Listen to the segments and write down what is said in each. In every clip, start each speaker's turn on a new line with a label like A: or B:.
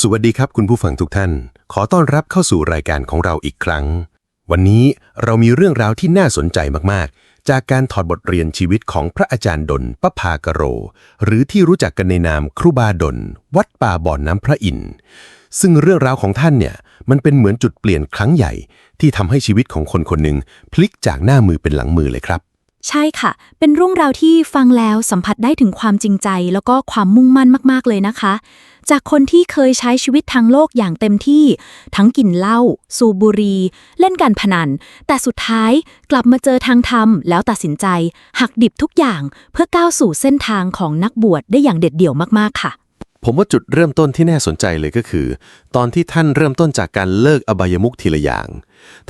A: สวัสดีครับคุณผู้ฟังทุกท่าน ขอต้อนรับเข้าสู่รายการของเราอีกครั้ง วันนี้เรามีเรื่องราวที่น่าสนใจมากๆ จากการถอดบทเรียนชีวิตของพระอาจารย์ดลปภากโร หรือที่รู้จักกันในนามครูบาดล วัดป่าบ่อนน้ำพระอินทร์ซึ่งเรื่องราวของท่านเนี่ยมันเป็นเหมือนจุดเปลี่ยนครั้งใหญ่ ที่ทำให้ชีวิตของคนคนหนึ่งพลิกจากหน้ามือเป็นหลังมือเลยครับ
B: ใช่ค่ะ เป็นเรื่องราวที่ฟังแล้วสัมผัสได้ถึงความจริงใจ แล้วก็ความมุ่งมั่นมาก ๆ เลยนะคะ จากคนที่เคยใช้ชีวิตทางโลกอย่างเต็มที่ ทั้งกินเหล้าสูบบุหรี่เล่นการพนัน แต่สุดท้ายกลับมาเจอทางธรรม แล้วตัดสินใจ หักดิบทุกอย่างเพื่อก้าวสู่เส้นทางของนักบวชได้อย่างเด็ดเดี่ยวมาก ๆ ค่ะ
A: ผมว่าจุดเริ่มต้นที่น่าสนใจเลยก็คือ ตอนที่ท่านเริ่มต้นจากการเลิกอบายมุขทีละอย่าง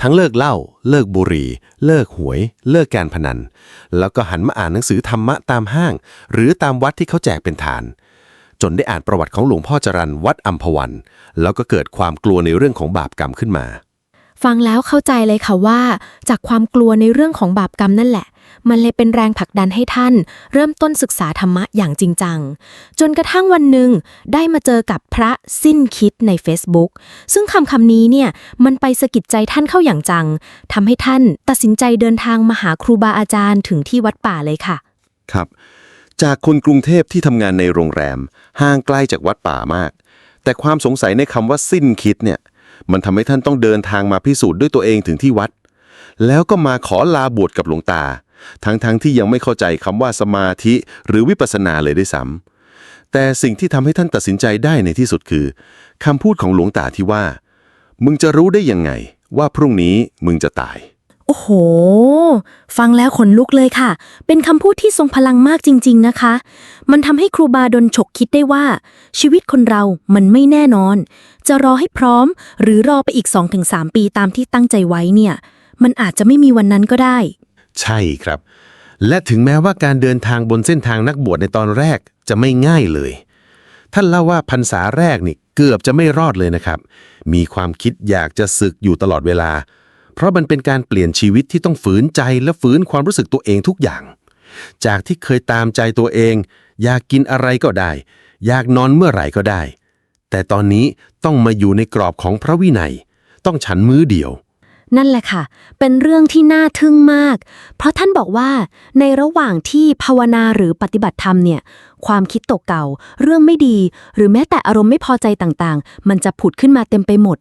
A: ทั้งเลิกเหล้าเลิกบุหรี่ เลิกหวย เลิกการพนัน แล้วก็หันมาอ่านหนังสือธรรมะตามห้าง หรือตามวัดที่เขาแจกเป็นฐาน จนได้อ่านประวัติของหลวงพ่อจรันวัดอัมพวัน แล้วก็เกิดความกลัวในเรื่องของบาปกรรมขึ้นมา
B: ฟังแล้วเข้าใจเลยค่ะว่า จากความกลัวในเรื่องของบาปกรรมนั่นแหละ มันเลยเป็นแรงผลักดันให้ท่าน เริ่มต้นศึกษาธรรมะอย่างจริงจัง จนกระทั่งวันหนึ่งได้มาเจอกับพระสิ้นคิดใน Facebook ซึ่งคำคำนี้เนี่ยมันไปสะกิดใจท่านเข้าอย่างจังทำให้ท่านตัดสินใจเดินทางมาหาครูบาอาจารย์ถึงที่วัดป่าเลยค่ะ
A: ครับ จากคนกรุงเทพที่ทำงานในโรงแรม ห่างไกลจากวัดป่ามาก แต่ความสงสัยในคำว่าสิ้นคิดเนี่ย มันทำให้ท่านต้องเดินทางมาพิสูจน์ด้วยตัวเองถึงที่วัด แล้วก็มาขอลาบวชกับหลวงตา ทั้งๆทที่ยังไม่เข้าใจคำว่าสมาธิหรือวิปัสสนาเลยด้วยซ้ำแต่สิ่งที่ทำให้ท่านตัดสินใจได้ในที่สุดคือคำพูดของหลวงตาที่ว่า มึงจะรู้ได้ยังไงว่าพรุ่งนี้มึงจะตาย
B: โอ้โห ฟังแล้วขนลุกเลยค่ะ เป็นคำพูดที่ทรงพลังมากจริง ๆนะคะ มันทำให้ครูบาดลฉกคิดได้ว่า ชีวิตคนเรามันไม่แน่นอน จะรอให้พร้อม หรือรอไปอีก 2-3 ปีตามที่ตั้งใจไว้เนี่ย มันอาจจะไม่มีวันนั้นก็ได้
A: ใช่ครับ และถึงแม้ว่าการเดินทางบนเส้นทางนักบวชในตอนแรกจะไม่ง่ายเลย ท่านเล่าว่าพรรษาแรกนี่เกือบจะไม่รอดเลยนะครับ มีความคิดอยากจะศึกอยู่ตลอดเวลา เพราะมันเป็นการเปลี่ยนชีวิตที่ต้องฝืนใจและฝืนความรู้สึกตัวเองทุกอย่าง จากที่เคยตามใจตัวเอง อยากกินอะไรก็ได้ อยากนอนเมื่อไหร่ก็ได้ แต่ตอนนี้ต้องมาอยู่ในกรอบของพระวินัย ต้องฉันมื้อเดียว
B: นั่นแหละค่ะ เป็นเรื่องที่น่าทึ่งมาก เพราะท่านบอกว่า ในระหว่างที่ภาวนาหรือปฏิบัติธรรมเนี่ย ความคิดตกเก่า เรื่องไม่ดี หรือแม้แต่อารมณ์ไม่พอใจต่างๆ มันจะผุดขึ้นมาเต็มไปหมด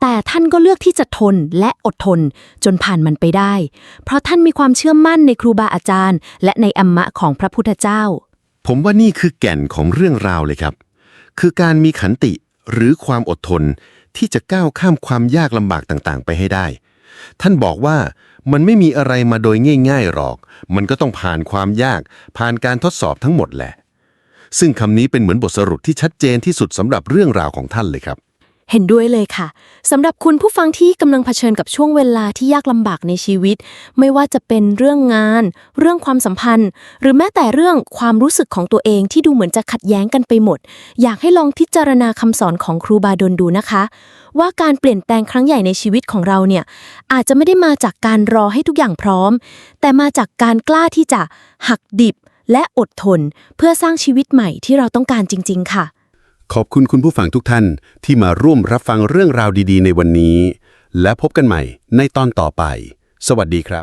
B: แต่ท่านก็เลือกที่จะทนและอดทน จนผ่านมันไปได้ เพราะท่านมีความเชื่อมั่นในครูบาอาจารย์ และในอัมมะของพระพุทธเจ้า
A: ผมว่านี่คือแก่นของเรื่องราวเลยครับ คือการมีขันติ หรือความอดทนที่จะก้าวข้ามความยากลำบากต่างๆ ไปให้ได้ ท่านบอกว่ามันไม่มีอะไรมาโดยง่ายๆหรอก มันก็ต้องผ่านความยาก ผ่านการทดสอบทั้งหมดแหละ ซึ่งคำนี้เป็นเหมือนบทสรุปที่ชัดเจนที่สุดสำหรับเรื่องราวของท่านเลยครับ
B: เห็นด้วยเลยค่ะสำหรับคุณผู้ฟังที่กำลังเผชิญกับช่วงเวลาที่ยากลำบากในชีวิต ไม่ว่าจะเป็นเรื่องงาน เรื่องความสัมพันธ์ หรือแม้แต่เรื่องความรู้สึกของตัวเองที่ดูเหมือนจะขัดแย้งกันไปหมด อยากให้ลองพิจารณาคำสอนของครูบาดลดูนะคะ ว่าการเปลี่ยนแปลงครั้งใหญ่ในชีวิตของเราเนี่ยอาจจะไม่ได้มาจากการรอให้ทุกอย่างพร้อม แต่มาจากการกล้าที่จะหักดิบและอดทน เพื่อสร้างชีวิตใหม่ที่เราต้องการจริง ๆ ค่ะ
A: ขอบคุณคุณผู้ฟังทุกท่านที่มาร่วมรับฟังเรื่องราวดี ๆ ในวันนี้ และพบกันใหม่ในตอนต่อไป สวัสดีครับ